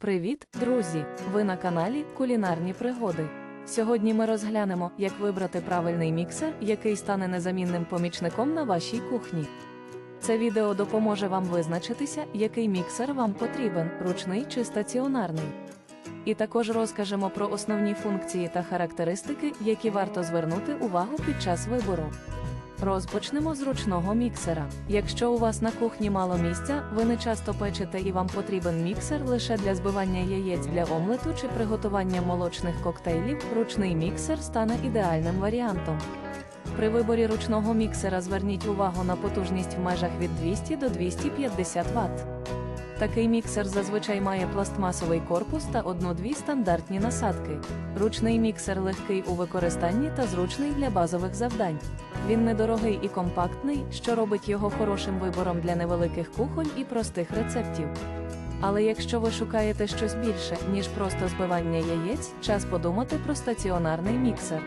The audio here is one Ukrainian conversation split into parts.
Привіт, друзі! Ви на каналі Кулінарні пригоди. Сьогодні ми розглянемо, як вибрати правильний міксер, який стане незамінним помічником на вашій кухні. Це відео допоможе вам визначитися, який міксер вам потрібен, ручний чи стаціонарний. І також розкажемо про основні функції та характеристики, які варто звернути увагу під час вибору. Розпочнемо з ручного міксера. Якщо у вас на кухні мало місця, ви не часто печете і вам потрібен міксер лише для збивання яєць для омлету чи приготування молочних коктейлів, ручний міксер стане ідеальним варіантом. При виборі ручного міксера зверніть увагу на потужність в межах від 200 до 250 Вт. Такий міксер зазвичай має пластмасовий корпус та одну-дві стандартні насадки. Ручний міксер легкий у використанні та зручний для базових завдань. Він недорогий і компактний, що робить його хорошим вибором для невеликих кухонь і простих рецептів. Але якщо ви шукаєте щось більше, ніж просто збивання яєць, час подумати про стаціонарний міксер.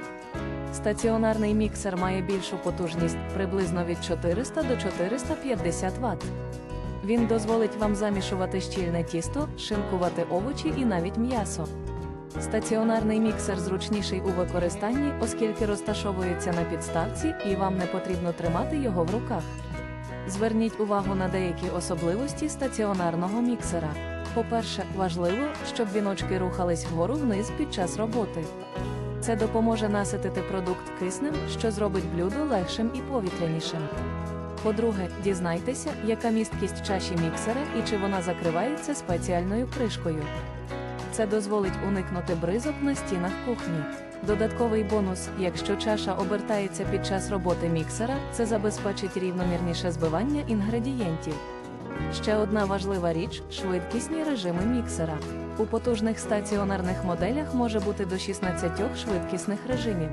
Стаціонарний міксер має більшу потужність приблизно від 400 до 450 Вт. Він дозволить вам замішувати щільне тісто, шинкувати овочі і навіть м'ясо. Стаціонарний міксер зручніший у використанні, оскільки розташовується на підставці і вам не потрібно тримати його в руках. Зверніть увагу на деякі особливості стаціонарного міксера. По-перше, важливо, щоб віночки рухались вгору вниз під час роботи. Це допоможе наситити продукт киснем, що зробить блюдо легшим і повітрянішим. По-друге, дізнайтеся, яка місткість чаші міксера і чи вона закривається спеціальною кришкою. Це дозволить уникнути бризок на стінах кухні. Додатковий бонус, якщо чаша обертається під час роботи міксера, це забезпечить рівномірніше збивання інгредієнтів. Ще одна важлива річ швидкісні режими міксера. У потужних стаціонарних моделях може бути до 16 швидкісних режимів.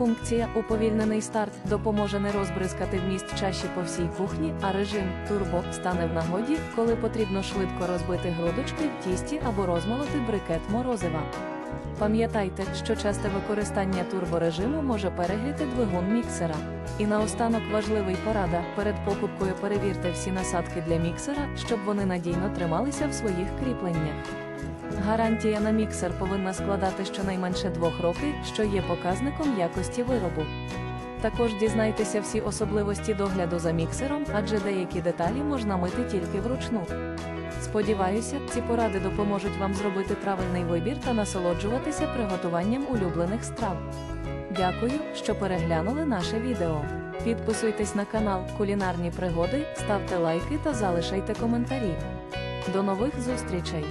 Функція уповільнений старт допоможе не розбризкати вміст чаші по всій кухні, а режим турбо стане в нагоді, коли потрібно швидко розбити грудочки в тісті або розмолоти брикет морозива. Пам'ятайте, що часте використання турборежиму може перегріти двигун міксера. І наостанок важливий порада: перед покупкою перевірте всі насадки для міксера, щоб вони надійно трималися в своїх кріпленнях. Гарантія на міксер повинна складати щонайменше 2 роки, що є показником якості виробу. Також дізнайтеся всі особливості догляду за міксером, адже деякі деталі можна мити тільки вручну. Сподіваюся, ці поради допоможуть вам зробити правильний вибір та насолоджуватися приготуванням улюблених страв. Дякую, що переглянули наше відео. Підписуйтесь на канал Кулінарні пригоди, ставте лайки та залишайте коментарі. До нових зустрічей!